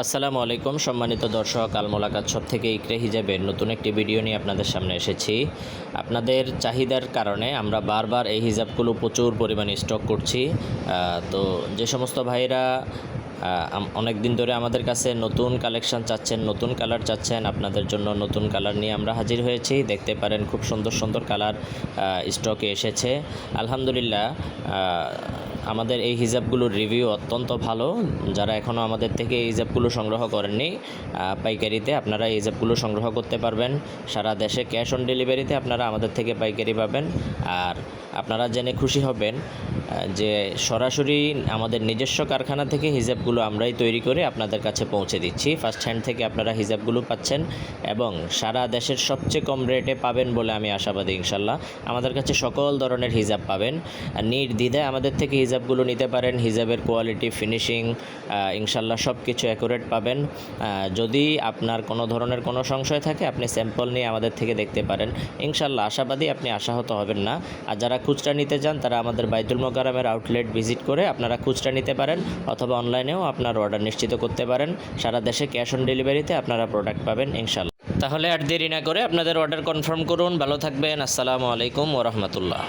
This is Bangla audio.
আসসালামু আলাইকুম, সম্মানিত দর্শক, আলমোলাকাত সব থেকে ইকরে হিজাবের নতুন একটি ভিডিও নিয়ে আপনাদের সামনে এসেছি। আপনাদের চাহিদার কারণে আমরা বারবার এই হিজাবগুলো প্রচুর পরিমাণে স্টক করছি। তো যে সমস্ত ভাইরা অনেক দিন ধরে আমাদের কাছে নতুন কালেকশন চাচ্ছেন, নতুন কালার চাচ্ছেন, আপনাদের জন্য নতুন কালার নিয়ে আমরা হাজির হয়েছি। দেখতে পারেন খুব সুন্দর সুন্দর কালার স্টকে এসেছে। আলহামদুলিল্লাহ আমাদের এই হিজাবগুলোর রিভিউ অত্যন্ত ভালো। যারা এখনও আমাদের থেকে এই হিজাবগুলো সংগ্রহ করেননি পাইকারিতে আপনারা এই হিজাবগুলো সংগ্রহ করতে পারবেন। সারা দেশে ক্যাশ অন ডেলিভারিতে আপনারা আমাদের থেকে পাইকারি পাবেন। আর আপনারা জেনে খুশি হবেন যে সরাসরি আমাদের নিজস্ব কারখানা থেকে হিজাবগুলো আমরাই তৈরি করে আপনাদের কাছে পৌঁছে দিচ্ছি। ফার্স্ট হ্যান্ড থেকে আপনারা হিজাবগুলো পাচ্ছেন এবং সারা দেশের সবচেয়ে কম রেটে পাবেন বলে আমি আশাবাদী ইনশাল্লাহ। আমাদের কাছে সকল ধরনের হিজাব পাবেন। নির্দ্বিধায় আমাদের থেকে হিজাবগুলো নিতে পারেন, হিজাবের কোয়ালিটি ফিনিশিং ইনশাল্লাহ সব কিছু অ্যাকুরেট পাবেন। যদি আপনার কোনো ধরনের কোনো সংশয় থাকে, আপনি স্যাম্পল নিয়ে আমাদের থেকে দেখতে পারেন। ইনশাল্লাহ আশাবাদী আপনি আশাহত হবেন না। আর যারা খুচরা নিতে চান, তারা আমাদের বাইতুল মোকারামের আউটলেট ভিজিট করে আপনারা খুচরা নিতে পারেন, অথবা অনলাইনেও আপনার অর্ডার নিশ্চিত করতে পারেন। সারা দেশে ক্যাশ অন ডেলিভারিতে আপনারা প্রোডাক্ট পাবেন ইনশাল্লাহ তাহলে আর দেরি না করে আপনাদের অর্ডার কনফার্ম করুন। ভালো থাকবেন। আসসালামু আলাইকুম ওরহমতুল্লাহ